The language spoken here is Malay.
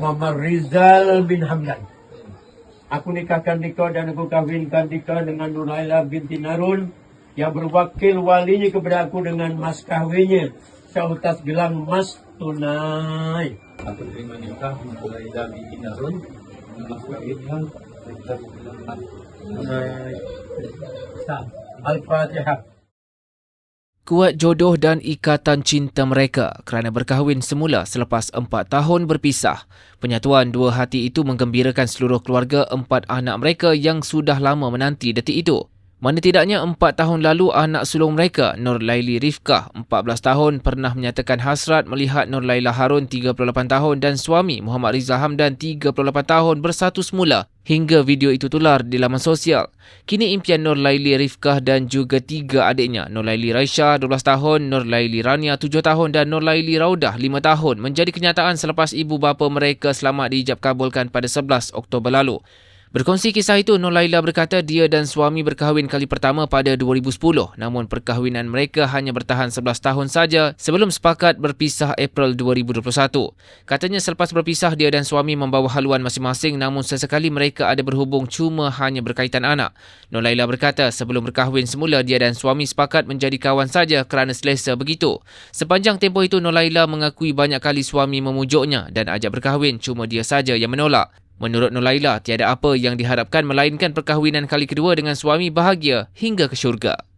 Muhammad Rizal bin Hamdan. Aku nikahkan Dika dan aku kahwinkan Dika dengan Nuraila binti Narun yang berwakil walinya kepada aku dengan mas kahwinnya seutas gelang mas tunai. Aku terima nikah mulai dari Inarun Mas Kahwinkan Kita Tunai. Al-Fatihah. Kuat jodoh dan ikatan cinta mereka kerana berkahwin semula selepas empat tahun berpisah. Penyatuan dua hati itu menggembirakan seluruh keluarga empat anak mereka yang sudah lama menanti detik itu. Mana tidaknya empat tahun lalu anak sulung mereka, Nur Laili Rifkah, 14 tahun, pernah menyatakan hasrat melihat Nur Laila Harun, 38 tahun dan suami Muhammad Rizal Hamdan, 38 tahun bersatu semula hingga video itu tular di laman sosial. Kini impian Nur Laili Rifkah dan juga tiga adiknya, Nur Laili Raisha, 12 tahun, Nur Laili Rania, 7 tahun dan Nur Laili Raudah, 5 tahun menjadi kenyataan selepas ibu bapa mereka selamat diijab kabulkan pada 11 Oktober lalu. Berkongsi kisah itu, Nur Laila berkata dia dan suami berkahwin kali pertama pada 2010 namun perkahwinan mereka hanya bertahan 11 tahun saja sebelum sepakat berpisah April 2021. Katanya selepas berpisah dia dan suami membawa haluan masing-masing namun sesekali mereka ada berhubung cuma hanya berkaitan anak. Nur Laila berkata sebelum berkahwin semula dia dan suami sepakat menjadi kawan saja kerana selesa begitu. Sepanjang tempoh itu Nur Laila mengakui banyak kali suami memujuknya dan ajak berkahwin cuma dia saja yang menolak. Menurut Nolaila, tiada apa yang diharapkan melainkan perkahwinan kali kedua dengan suami bahagia hingga ke syurga.